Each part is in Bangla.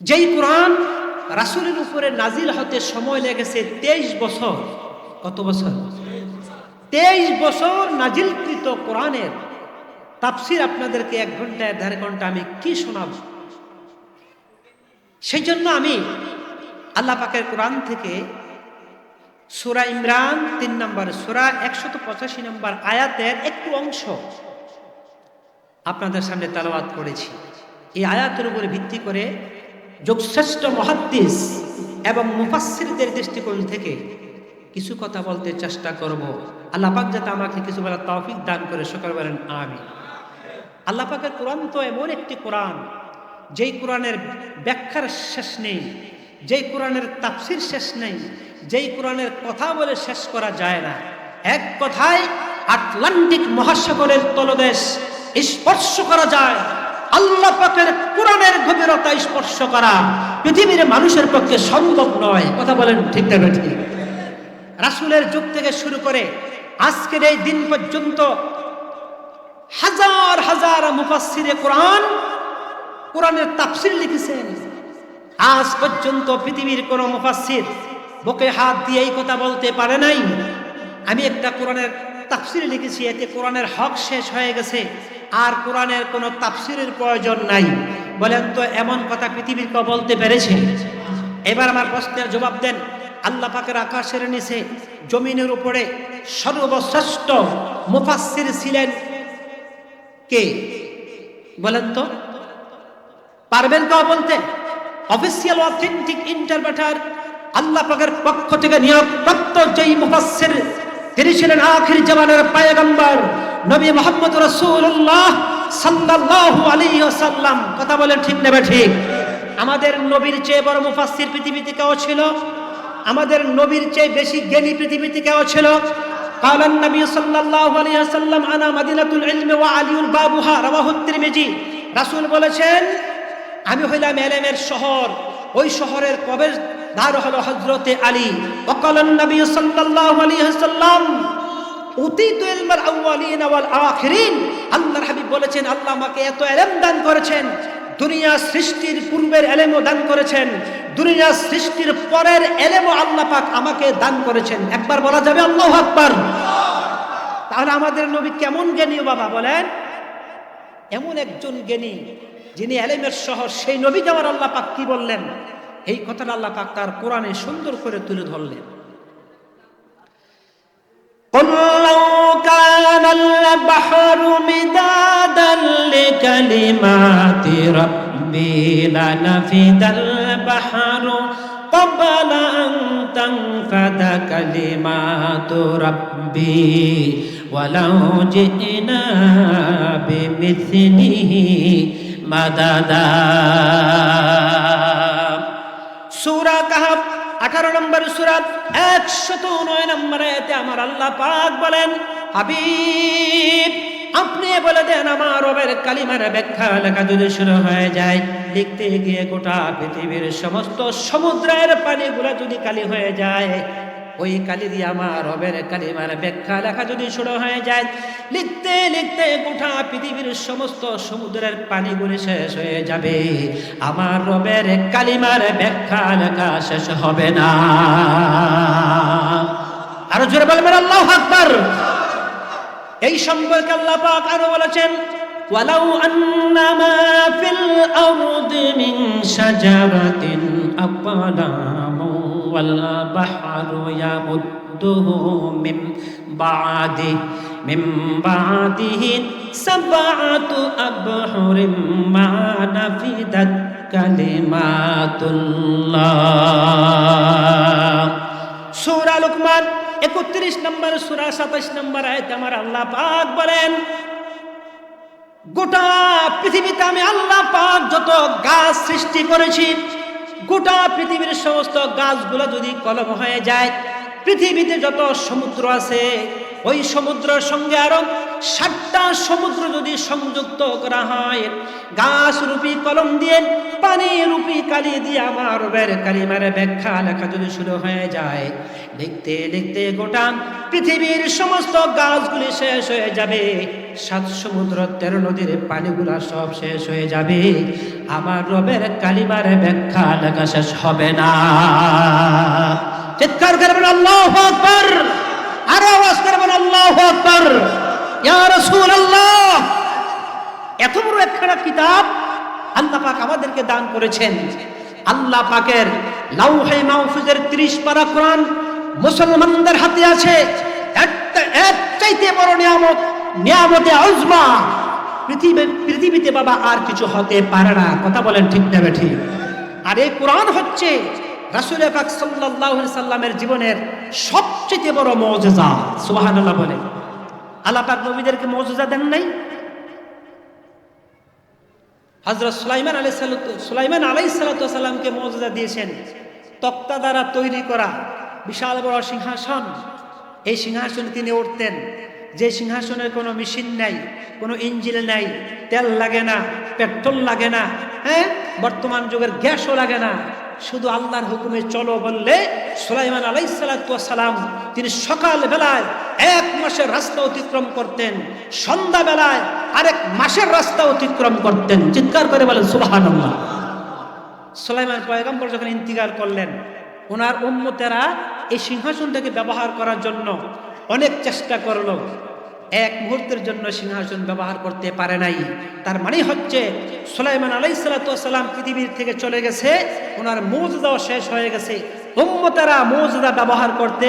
যেই কোরআন রাসূলের উপরে নাজিল হতে সময় লেগেছে তেইশ বছর। কত বছর? তেইশ বছর নাজিলকৃত কোরআনের তাফসির আপনাদেরকে এক ঘণ্টা দেড় ঘণ্টা আমি কি শোনাব? সেই জন্য আমি আল্লাহ পাকের কোরআন থেকে সুরা ইমরান তিন নম্বর, সুরা একশত পঁচাশি নম্বর আয়াতের একটু অংশ আপনাদের সামনে তালাবাদ করেছি। এই আয়াতের উপরে ভিত্তি করে যোগশ্রেষ্ঠ মহাদ্দিস এবং মুফাসসিরদের দৃষ্টিকোণ থেকে কিছু কথা বলতে চেষ্টা করব। আল্লাহ পাক যাতে আমাকে কিছু বেলা তৌফিক দান করে। সকল বলেন আমি আল্লাহ পাকের কোরআন তো এমন একটি কোরআন, যেই কোরআনের ব্যাখ্যার শেষ নেই, যেই কোরআনের তাফসির শেষ নেই, যেই কোরআনের কথা বলে শেষ করা যায় না। এক কথায় আটলান্টিক মহাসাগরের তলদেশ স্পর্শ করা যায়। আল্লাহ পাকের কোরআনের গভীরতা স্পর্শ করা পৃথিবীর মানুষের পক্ষে সম্ভব নয়। কথা বলেন ঠিক না ঠিক রাসূলের যুগ থেকে শুরু করে আজকের এই দিন পর্যন্ত হাজার হাজার মুফাসসিরে কোরআন কোরআনের তাফসির লিখেছেন। আজ পর্যন্ত পৃথিবীর কোন মুফাসসির বুকে হাত দিয়ে এই কথা বলতে পারে নাই। আমি একটা কোরআনের তাফসির লিখেছি, এতে কোরআনের হক শেষ হয়ে গেছে, আর কোরআনের কোনো তাফসিরের প্রয়োজন নাই। বলেন তো, এমন কথা পৃথিবীর কেউ বলতে পেরেছে? এবার আমার প্রশ্নের জবাব দেন, আল্লাহ পাকের আকাশের নিচে, জমিনের উপরে সর্বশ্রেষ্ঠ মুফাসসির ছিলেন কে? বলেন তো, পারবেন কেউ বলতে? অফিসিয়াল অথেন্টিক ইন্টারপ্রেটার আল্লাহ পাকের পক্ষ থেকে নিয়োগপ্রাপ্ত যেই মুফাসসির তিনি ছিলেন আখির জামানের পায়গম্বর নবী মোহাম্মদ রাসূলুল্লাহ সাল্লাল্লাহু আলাইহি ওয়াসাল্লাম কথা বলেন ঠিক নেবে ঠিক আমাদের নবীর চেয়ে বড় মুফাসসির পৃথিবীতে কেউ ছিল আমাদের নবীর চেয়ে বেশি জ্ঞানী পৃথিবীতে কেউ ছিল قال النبي صلى الله عليه وسلم انا مدينه العلم وعلي بابها رواه الترمذي রাসূল বলেছেন আমি হইলাম এলেমের শহর ওই শহরের প্রবেশ দ্বার হলো হজরতে আলী। ওকালান নবী সাল্লাল্লাহু আলাইহি ওয়াসাল্লাম, উতিতু ইলমাল আউয়ালিন ওয়াল আখিরিন। আল্লাহর হাবিব বলেছেন, আল্লাহ আমাকে এত এলেম দান করেছেন, দুনিয়া সৃষ্টির পূর্বের এলেমও দান করেছেন, দুনিয়া সৃষ্টির পরের এলেমও আল্লাহ পাক আমাকে দান করেছেন। একবার বলা যাবে আল্লাহু আকবার। তাহলে আমাদের নবী কেমন জ্ঞানী বাবা বলেন? এমন একজন জ্ঞানী যিনি এলেমের শহর, সেই নবী আমার আল্লাহ পাক কি বললেন? এই কথাটা আল্লাহ পাক তার কোরআনে সুন্দর করে তুলে ধরলেন قل لو كان البحر مدادا لكلمات ربي لنفد البحر قبل أن تنفد كلمات ربي ولو جئنا بمثله مددا সূরা কাহাব আঠারো নম্বর সুরাত একশত নয় নম্বর এতে আমার আল্লাহ পাক বলেন, হাবিব, আপনি বলে দেন আমার রবের কালিমার ব্যাখ্যা লেখা যদি শুরু হয়ে যায়, লিখতে গিয়ে গোটা পৃথিবীর সমস্ত সমুদ্রের পানিগুলো যদি কালি হয়ে যায় ওই কালি দিয়ে আমার রবের কালিমার ব্যাখ্যা লেখা যদি শুরু হয়ে যায় লিখতে লিখতে গোটা পৃথিবীর সমস্ত সমুদ্রের পানিগুলি শেষ হয়ে যাবে আমার রবের কালিমার ব্যাখ্যা লেখা শেষ হবে না আরো জোরে বলবেন আল্লাহ আকবার এই সম্পর্কে আল্লাহ পাক আরো বলেছেন ولو أن ما في الأرض من شجرة أقلام والبحر يمده من بعده من بعده سبعة أبحر ما نفدت كلمات الله সূরা লুকমান 31 নম্বর সূরা 27 নম্বর আয়াতে আমার আল্লাহ পাক বলেন গোটা পৃথিবীতে আমি আল্লাহ পাক যত গাছ সৃষ্টি করেছি গোটা পৃথিবীর সমস্ত গাছগুলো যদি কলম হয়ে যায় পৃথিবীতে যত সমুদ্র আছে, ওই সমুদ্রের সঙ্গে আরও ষাটটা সমুদ্র যদি সংযুক্ত করা হয় গাছ রূপী কলম দিয়ে পানি রূপী কালি দিয়ে আমার রবের কালিমার ব্যাখ্যা লেখা যদি শুরু হয়ে যায় লিখতে লিখতে গোটা পৃথিবীর সমস্ত গাছগুলি শেষ হয়ে যাবে, সাত সমুদ্র, তেরো নদীর পানিগুলা সব শেষ হয়ে যাবে, আমার রবের কালিমার ব্যাখ্যা লেখা শেষ হবে না। চিৎকার করবেন আল্লাহ আকবর। আরও আওয়াজ করবেন আল্লাহ আকবর। রাসূলুল্লাহ, এত বড় একখানা কিতাব আল্লাহ পাক আমাদেরকে দান করেছেন। আল্লাহ পাকের লাউহে মাহফুজের 30 পারা কোরআন মুসলমানদের হাতে আছে। এক চাইতে বড় নিয়ামত, নিয়ামতে আজমা। পৃথিবী, পৃথিবীতে বাবা আর কিছু হতে পারে না। কথা বলেন ঠিক না ঠিক আর এই কোরআন হচ্ছে রাসূল পাক সাল্লাল্লাহু সাল্লামের জীবনের সবচেয়ে বড় মুজিজা বলে। আল্লাহ পাক নবীদেরকে মুজিজা দেন নাই? হজরত সুলাইমান আলাই সুলাইমান আলাই সাল্লামকে মর্যাদা দিয়েছেন। তক্তা দ্বারা তৈরি করা বিশাল বড় সিংহাসন। এই সিংহাসনে তিনি উঠতেন। যে সিংহাসনের কোনো মেশিন নাই, কোনো ইঞ্জিন নাই, তেল লাগে না, পেট্রোল লাগে না হ্যাঁ? বর্তমান যুগের গ্যাসও লাগে না। শুধু আল্লাহর হুকুমে চলো বললে সুলাইমান আলাইসালাম তিনি সকাল বেলায় এক মাসের রাস্তা অতিক্রম করতেন সন্ধ্যা বেলায় আরেক মাসের রাস্তা অতিক্রম করতেন। চিৎকার করে বলেন সুবাহান সুলাইমান পয়গম্বর যখন ইন্তিকার করলেন, ওনার উম্মতেরা এই সিংহাসনটাকে ব্যবহার করার জন্য অনেক চেষ্টা করল। এক মুহূর্তের জন্য সিংহাসন ব্যবহার করতে পারে নাই। তার মানে হচ্ছে সুলাইমান আলাইসালাম পৃথিবীর থেকে চলে গেছে। ওনার মৌজুদাও শেষ হয়ে গেছে। উম্মতারা মৌজুদা ব্যবহার করতে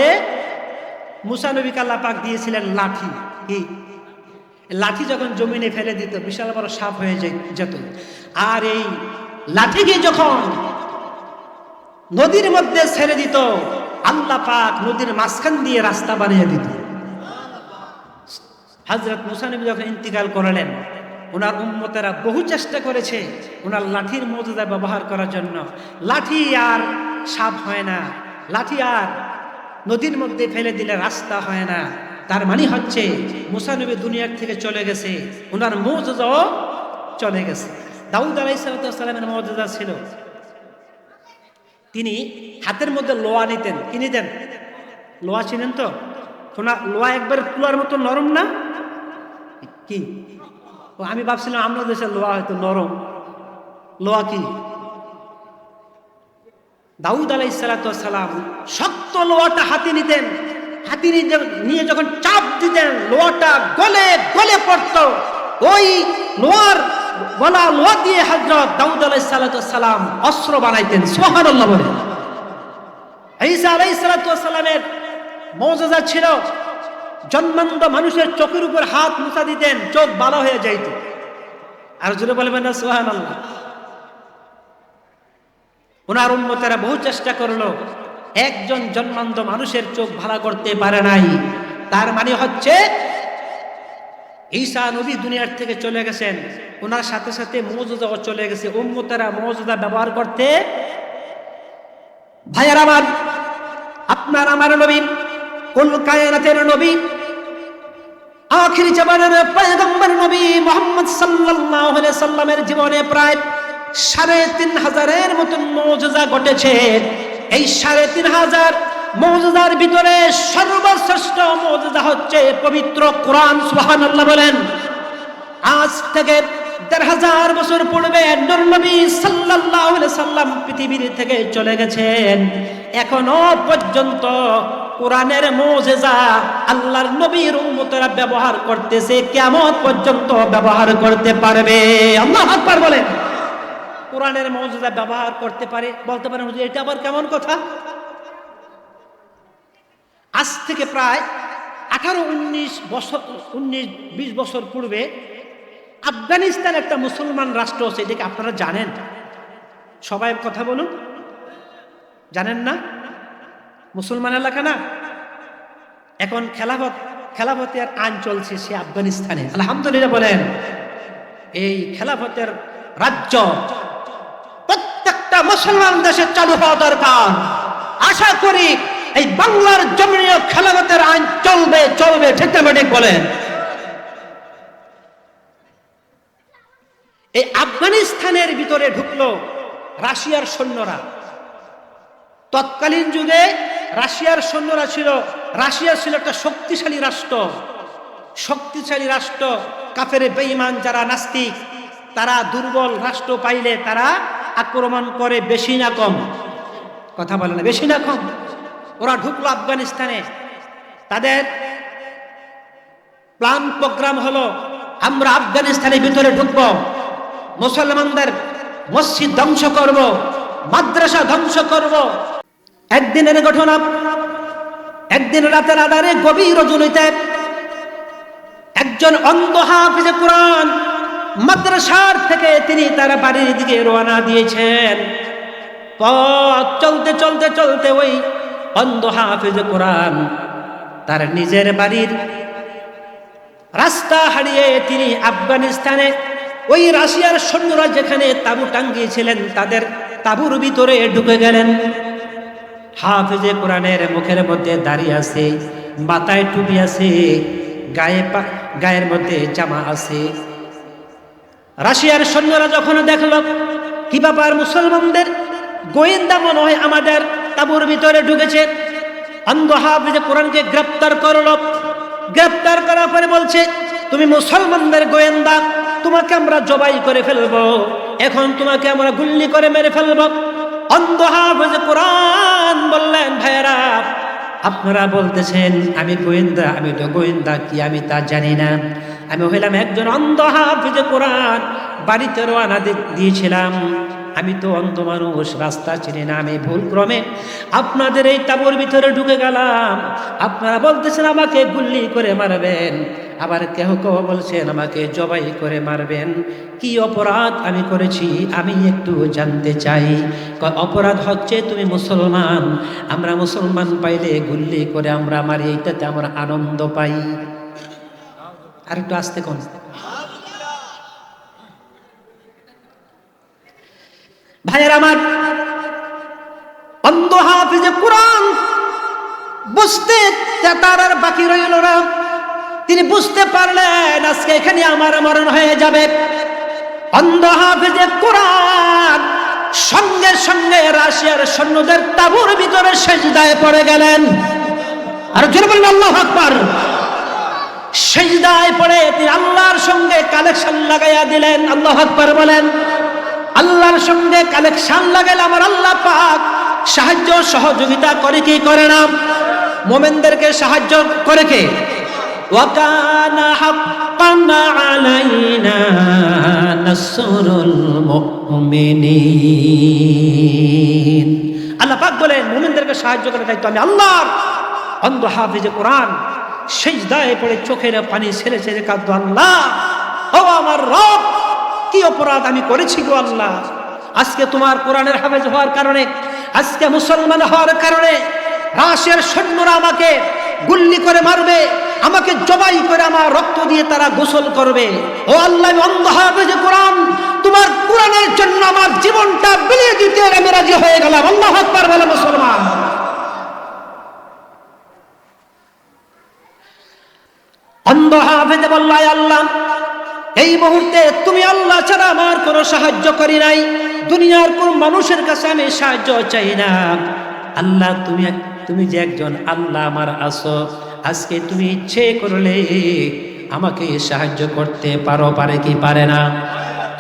মুসানবী কাল্লা পাক দিয়েছিলেন লাঠি। কি? লাঠি যখন জমিনে ফেলে দিত, বিশাল বড় সাপ হয়ে যেত। আর এই লাঠিকে যখন নদীর মধ্যে ছেড়ে দিত আল্লাহ পাক নদীর মাঝখান দিয়ে রাস্তা বানিয়ে দিত। হজরত মুসানবী যখন ইন্তিকাল করলেন, ওনার উম্মতেরা বহু চেষ্টা করেছে ওনার লাঠির মজুদা ব্যবহার করার জন্য। লাঠি আর সাপ হয় না, লাঠি আর নদীর মধ্যে ফেলে দিলে রাস্তা হয় না। তার মানে হচ্ছে মুসানবী দুনিয়ার থেকে চলে গেছে, ওনার মৌজাও চলে গেছে। দাউদ আলাইসালামের মর্যাদা ছিল। তিনি হাতের মধ্যে লোয়া নিতেন। কি নিতেন? লোয়া চিনেন তো? সোনা, লোয়া একবার তুলার মতো নরম না? কি? ও, আমি ভাবছিলাম আমরা দেশের লোয়া হয়তো নরম। লোয়া কি? দাউদ আলাই সালাম শক্ত লোয়াটা হাতে নিতেন। হাতে নিয়ে যখন চাপ দিতেন, লোয়াটা গলে গলে পড়ত। ওই লোয়ার গলা লোয়া দিয়ে হজরত দাউদ আলাই অস্ত্র বানাইতেন বলে। ঈসা আলাই সালামের মৌজাজা ছিল জন্মান্ত মানুষের চোখের উপর হাত মুছা দিতেন, চোখ ভালো হয়ে যাইত। আর জুড়ে বলবেন না সোহান আল্লাহ ওনার উন্মতেরা বহু চেষ্টা করল, একজন জন্মান্ত মানুষের চোখ ভালো করতে পারে নাই। তার মানে হচ্ছে ঈসা নবী দুনিয়ার থেকে চলে গেছেন। ওনার সাথে সাথে মৌজুদাও চলে গেছে। উম্মতেরা মৌজুদা ব্যবহার করতে। ভাইয়ার আমার, আপনার আমার নবী কুল কায়নাতের নবী, আখিরি জবানের পয়গম্বর নবী মোহাম্মদ সাল্লাল্লাহু আলাইহি সাল্লামের জীবনে প্রায় সাড়ে তিন হাজারের মতন মৌজুজা ঘটেছে। এই সাড়ে তিন হাজার মৌজুদার ভিতরে সর্বশ্রেষ্ঠ মৌজুদা হচ্ছে পবিত্র কোরআন, সুবহানাল্লাহ বলেন। আজ থেকে দেড় হাজার বছর পূর্বে নবী সাল্লাল্লাহু আলাইহি সাল্লাম পৃথিবীর থেকে চলে গেছেন। এখনও পর্যন্ত কোরআনের মোজেজা আল্লাহর নবীর উম্মতরা ব্যবহার করতেছে কেমন পর্যন্ত ব্যবহার করতে পারবে। আল্লাহ আকবার বলেন। কোরআনের মৌজুদা ব্যবহার করতে পারে, বলতে পারেন, হুজুর, এটা আবার কেমন কথা? থেকে প্রায় আঠারো, উনিশ বছর, উনিশ, বিশ বছর পূর্বে আফগানিস্তান একটা মুসলমান রাষ্ট্র আছে, এটাকে আপনারা জানেন। সবাই কথা বলুন। জানেন না? মুসলমান এলাকা না? এখন খেলাফত, খেলাফতের আইন চলছে সে আফগানিস্তানে। আলহামদুলিল্লাহ বলেন, এই খেলাফতের রাজ্য প্রত্যেকটা মুসলমান দেশে চালু হওয়া দরকার। আশা করি এই বাংলার জমিনীয় খেলাফতের আইন চলবে চলবে ঠিক না ঠিক বলেন। এই আফগানিস্তানের ভিতরে ঢুকলো রাশিয়ার সৈন্যরা। তৎকালীন যুগে রাশিয়ার সৈন্যরা ছিল, রাশিয়া ছিল একটা শক্তিশালী রাষ্ট্র। শক্তিশালী রাষ্ট্র, কাফের বেঈমান যারা নাস্তিক, তারা দুর্বল রাষ্ট্র পাইলে তারা আক্রমণ করে বেশি না কম। কথা বলে না, বেশি না কম। ওরা ঢুকলো আফগানিস্তানে। তাদের প্ল্যান প্রোগ্রাম হলো, আমরা আফগানিস্তানের ভিতরে ঢুকবো, মুসলমানদের মসজিদ ধ্বংস করব, মাদ্রাসা ধ্বংস করব। একদিনের ঘটনা, একদিন রাতের আধারে গভীর রজনীতে একজন অন্ধ হাফিজে কোরআন মাদ্রাসার থেকে তিনি তার বাড়ির দিকে রওনা দিয়েছেন। পথ চলতে চলতে চলতে ওই অন্ধ হাফিজে কোরআন, তার নিজের বাড়ির রাস্তা হারিয়ে তিনি আফগানিস্তানে, ওই রাশিয়ার সৈন্যরা যেখানে তাবু টাঙ্গিয়েছিলেন, তাদের তাবুর ভিতরে ঢুকে গেলেন। হাফেজে কোরআনের মুখের মধ্যে দাঁড়িয়ে আছে, মাথায় টুপি আছে, গায়ে গায়ের মধ্যে জামা আছে। রাশিয়ার সৈন্যরা যখন দেখল, কি ব্যাপার মুসলমানদের? গোয়েন্দা মনে হয় আমাদের তাবুর ভিতরে ঢুকেছে। অন্ধ হাফিজে কোরআনকে গ্রেপ্তার করল। গ্রেপ্তার করার পরে বলছে, তুমি মুসলমানদের গোয়েন্দা, তোমাকে আমরা জবাই করে ফেলব। এখন তোমাকে আমরা গুল্লি করে মেরে ফেলব। অন্ধ হাফিজে কোরআন বললেন, ভাইয়েরা, আপনারা বলতেছেন, আমি গোয়েন্দা, আমি তো গোয়েন্দা, কি আমি তা জানি না। আমি হইলাম একজন অন্ধ হাফিজে কোরআন, বাড়িতে রোয়ানা দিয়েছিলাম। আমি তো অন্ধ মানুষ, রাস্তা চিনি না, আমি ভুল ক্রমে আপনাদের এই তাবুর ভিতরে ঢুকে গেলাম। আপনারা বলতেছেন, আমাকে গুল্লি করে মারবেন। আবার কেহ কেউ বলছেন, আমাকে জবাই করে মারবেন। কি অপরাধ আমি করেছি, আমি একটু জানতে চাই। অপরাধ হচ্ছে তুমি মুসলমান, আমরা মুসলমান পাইলে গুল্লি করে আমরা মারি এইটাতে আমরা আনন্দ পাই। আর একটু আসতে কোন? ভাইয়ের আমার অন্ধ হাফিজে কোরআন বুঝতে তার আর বাকি রইল না। তিনি বুঝতে পারলেন আজকে এখানে আমার মরণ হয়ে যাবে। অন্ধ হাফিজে কোরআন সঙ্গে সঙ্গে রাশিয়ার সৈন্যদের তাবুর ভিতরে সেজদায় পড়ে গেলেন। আর জোরে বললেন আল্লাহ আকবার। সেজদায় পড়ে তিনি আল্লাহর সঙ্গে কালেকশন লাগাইয়া দিলেন। আল্লাহ আকবার বলেন আল্লাহর সঙ্গে কালেকশন লাগাইলে আমার আল্লাহ পাক সাহায্য সহযোগিতা করে কি করে না? মোমেনদেরকে সাহায্য করে কে? ওয়াকানা হাক্কান আলাইনা নাসরুল মুমিনিন। আল্লাহ পাক বলে মুমিনদেরকে সাহায্য করে দায়িত্ব আমি আল্লাহর। অন্ধ হাফিজে কোরআন সেজদায় পড়ে চোখের পানি ছেড়ে ছেড়ে কাঁদতো আল্লাহ। ও আমার রব! কি অপরাধ আমি করেছি গো আল্লাহ? আজকে তোমার কোরআনের হাফেজ হওয়ার কারণে, আজকে মুসলমান হওয়ার কারণে রাশিয়ার সৈন্যরা আমাকে গুল্লি করে মারবে, আমাকে জবাই করে আমার রক্ত দিয়ে তারা গোসল করবে। ও আল্লাহ অন্ধ হাফেজে কোরআন। তোমার কোরআনের জন্য আমার জীবনটা বিলিয়ে দিতে আমি রাজি হয়ে গেলাম। আল্লাহ আকবার বলে মুসলমান। অন্ধ হাফেজে বলল, "আয় আল্লাহ এই মুহূর্তে তুমি আল্লাহ ছাড়া আমার কোনো সাহায্য করি নাই। দুনিয়ার কোন মানুষের কাছে আমি সাহায্য চাই না। আল্লাহ, তুমি তুমি যে একজন আল্লাহ আমার আসো আজকে তুমি ইচ্ছে করলে আমাকে সাহায্য করতে পারো, পারে কি পারে না?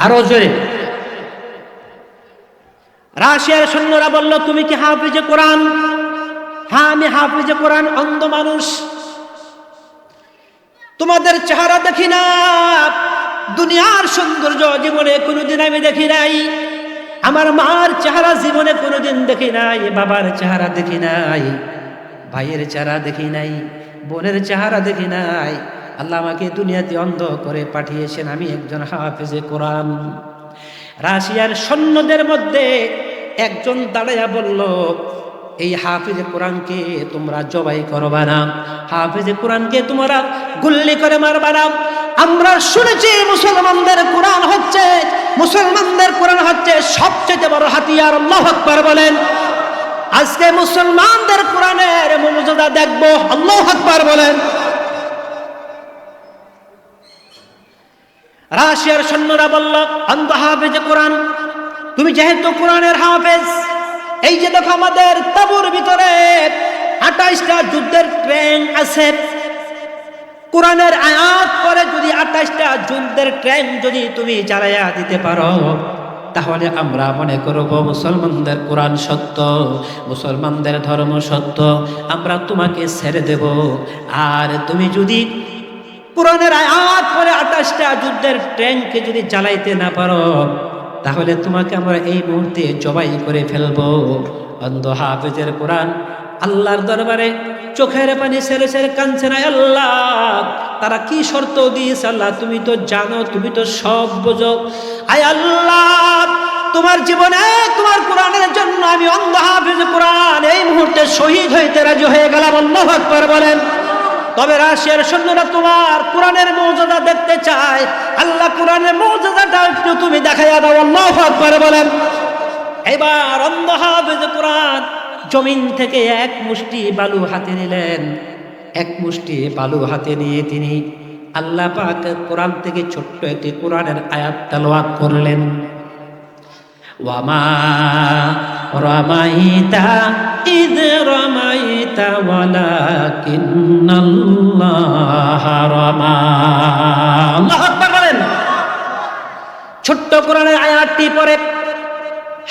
আরও জোরে। রাশিয়ার সৈন্যরা বলল, তুমি কি হাফিজে কোরআন? হ্যাঁ আমি হাফিজে কোরআন, অন্ধ মানুষ। তোমাদের চেহারা দেখি না। দুনিয়ার সৌন্দর্য জীবনে কোনোদিন আমি দেখি নাই। আমার মার চেহারা জীবনে কোনোদিন দেখি নাই, বাবার চেহারা দেখি নাই, ভাইয়ের চেহারা দেখি নাই, বোনের চেহারা দেখি নাই। আল্লাহ আমাকে দুনিয়াতে অন্ধ করে পাঠিয়েছেন আমি একজন হাফেজে কোরআন। রাশিয়ার সৈন্যদের মধ্যে একজন দাঁড়াইয়া বলল, এই হাফিজে কোরআনকে তোমরা জবাই করবা না। হাফিজে কোরআনকে তোমরা গুল্লি করে মারবা না। আমরা শুনেছি মুসলমানদের কোরআন হচ্ছে, মুসলমানদের কোরআন হচ্ছে সবচেয়ে বড় হাতিয়ার। আল্লাহ আকবার বলেন, আজকে মুসলমানদের কোরআনের মর্যাদা দেখব। আল্লাহ আকবার বলেন, রাশিয়ার সৈন্যরা বলল অন্ধ হাফেজে কোরআন, তুমি যেহেতু কোরআনের হাফেজ, এই যে দেখো আমাদের তাবুর ভিতরে আঠাইশটা যুদ্ধের ট্রেন আছে কোরআনের আয়াত পরে যদি আঠাশটা যুদ্ধের ট্রেন যদি তুমি চালাইয়া দিতে পারো, তাহলে আমরা মনে করব মুসলমানদের কোরআন সত্য, মুসলমানদের ধর্ম সত্য। আমরা তোমাকে ছেড়ে দেব। আর তুমি যদি কোরআনের আয়াত পরে আঠাশটা যুদ্ধের ট্রেনকে যদি চালাইতে না পারো, তাহলে তোমাকে আমরা এই মুহূর্তে জবাই করে ফেলব। অন্ধ হাফেজের কোরআন আল্লাহর দরবারে চোখের পানি সেরে সেরে কাঁদছে না, আল্লাহ। তারা কি শর্ত দিয়েছে, আল্লাহ, তুমি তো জানো, তুমি তো সব বোঝো। আয় আল্লাহ, তোমার জীবনে, তোমার কোরআনের জন্য আমি অন্ধ হাফেজ কোরআন। এই মুহূর্তে শহীদ হইতে রাজি হয়ে গেলাম, আল্লাহ আকবার বলেন। তবে রাশিয়ার সৈন্যরা তোমার কোরআনের মৌজাদা দেখতে চায়। আল্লাহ, কোরআনের মৌজাদাটা একটু তুমি দেখাইয়া দাও, আল্লাহ আকবার বলেন। এবার অন্ধ হাফেজ কোরআন জমিন থেকে এক মুষ্টি বালু হাতে নিলেন। এক মুষ্টি বালু হাতে নিয়ে তিনি আল্লাহ পাক কোরআন থেকে ছোট্ট একটি কোরআনের আয়াত তালোয়াত করলেন। ওয়ামা রমাইতা, ইদ রমাইতা ওয়ালাকিন্নাল্লাহ রমা। বলেন। ছোট্ট কোরআনের আয়াতটি পরে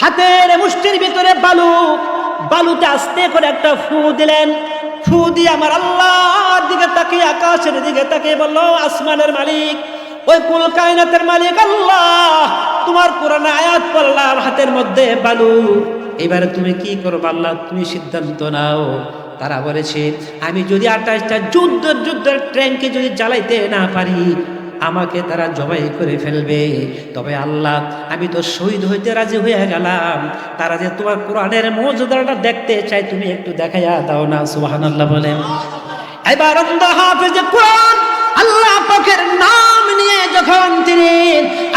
হাতের মুষ্টির ভিতরে বালু বালুতে আস্তে করে একটা ফু দিলেন। ফু দিয়ে আমার আল্লাহর দিকে তাকিয়ে, আকাশের দিকে তাকিয়ে বলল, আসমানের মালিক, ওই কুল কায়নাতের মালিক আল্লাহ, তোমার কোরআনে আয়াত পড়লাম হাতের মধ্যে বালু। এবারে তুমি কি করো আল্লাহ? তুমি সিদ্ধান্ত নাও। তারা বলেছে, আমি যদি আঠাশটা যুদ্ধ, যুদ্ধের ট্রেনকে যদি জ্বালাইতে না পারি আমাকে তারা জবাই করে ফেলবে। তবে আল্লাহ, আমি তো শহীদ হইতে রাজি হয়ে গেলাম। তারা যে তোমার কোরআনের মর্যাদাটা দেখতে চাই তুমি একটু দেখাইয়া দাও না সুবাহান আল্লাহ বলেন। এবার হাফেজে কোরআন, আল্লাহ পাখের নাম নিয়ে যখন তিনি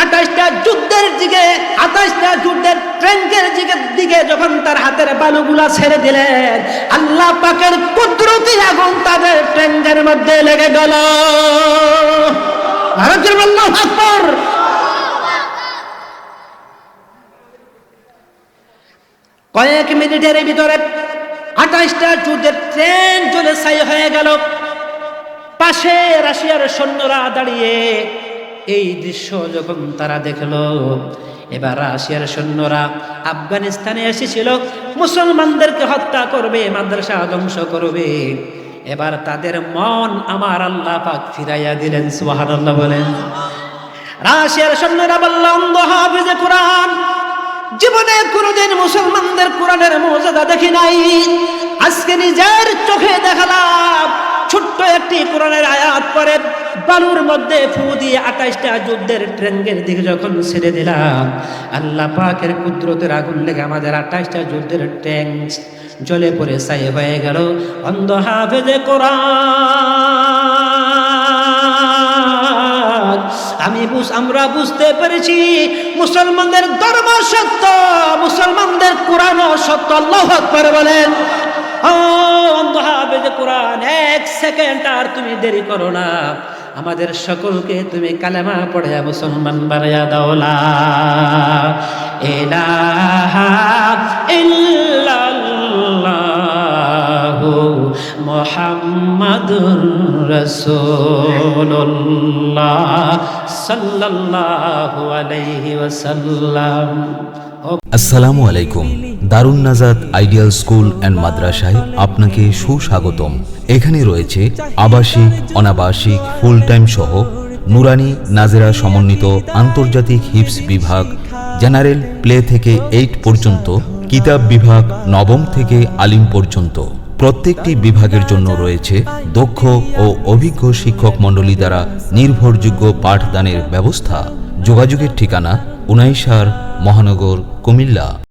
আঠাশটা যুদ্ধের দিকে, আঠাশটা যুদ্ধের ট্রেনকের দিকে দিকে যখন তার হাতের বালুগুলা ছেড়ে দিলেন, আল্লাহ পাকের কুদরতি আগুন তাদের ট্রেনকের মধ্যে লেগে গেল। কয়েক মিনিটের ভিতরে আঠাশটা যুদ্ধের ট্রেন চলে ছাই হয়ে গেল। পাশে রাশিয়ার সৈন্যরা দাঁড়িয়ে এই দৃশ্য যখন তারা দেখল, এবার রাশিয়ার সৈন্যরা আফগানিস্তানে এসেছিল। মুসলমানদেরকে হত্যা করবে মাদ্রাসা ধ্বংস করবে। এবার তাদের মন আমার আল্লাহ পাক ফিরাইয়া দিলেন, সুবহানাল্লাহ বলেন। রাশিয়ার সৈন্যরা বলল অন্ধ হাফিজে কোরআন, জীবনে কোনোদিন মুসলমানদের কোরআনের মর্যাদা দেখি নাই। আজকে নিজের চোখে দেখালাম, ছোট্ট একটি কোরআনের আয়াত পরে বালুর মধ্যে ফু দিয়ে আঠাশটা যুদ্ধের ট্রেঙ্গের দিকে যখন ছেড়ে দিলাম, আল্লাহ পাকের কুদরতের আগুন লেগে আমাদের আঠাশটা যুদ্ধের ট্যাঙ্ক জলে পড়ে ছাই হয়ে গেল। অন্ধ হাফেজে কোরআন। আমি আমরা বুঝতে পেরেছি, মুসলমানদের ধর্ম সত্য, মুসলমানদের কোরআন সত্য। আল্লাহ আকবার বলেন অন্ধ হাফেজ কোরআন, এক সেকেন্ড আর তুমি দেরি করো না। আমাদের সকলকে তুমি কালেমা পড়ে মুসলমান বানাইয়া দাওলা এলাহা ইল্লাল্লাহু। মুহাম্মাদুর রাসূলুল্লাহ সাল্লাল্লাহু আলাইহি ওয়াসাল্লাম। আসসালামু আলাইকুম। দারুণ নাজাদ আইডিয়াল স্কুল অ্যান্ড মাদ্রাসায় আপনাকে সুস্বাগতম। এখানে রয়েছে আবাসিক, অনাবাসিক ফুল টাইম সহ নুরানি নাজেরা সমন্বিত আন্তর্জাতিক হিপস বিভাগ, জেনারেল প্লে থেকে এইট পর্যন্ত, কিতাব বিভাগ নবম থেকে আলিম পর্যন্ত। প্রত্যেকটি বিভাগের জন্য রয়েছে দক্ষ ও অভিজ্ঞ শিক্ষক মণ্ডলী দ্বারা নির্ভরযোগ্য পাঠদানের ব্যবস্থা। যোগাযোগের ঠিকানা উনাইশার মহানগর কুমিল্লা।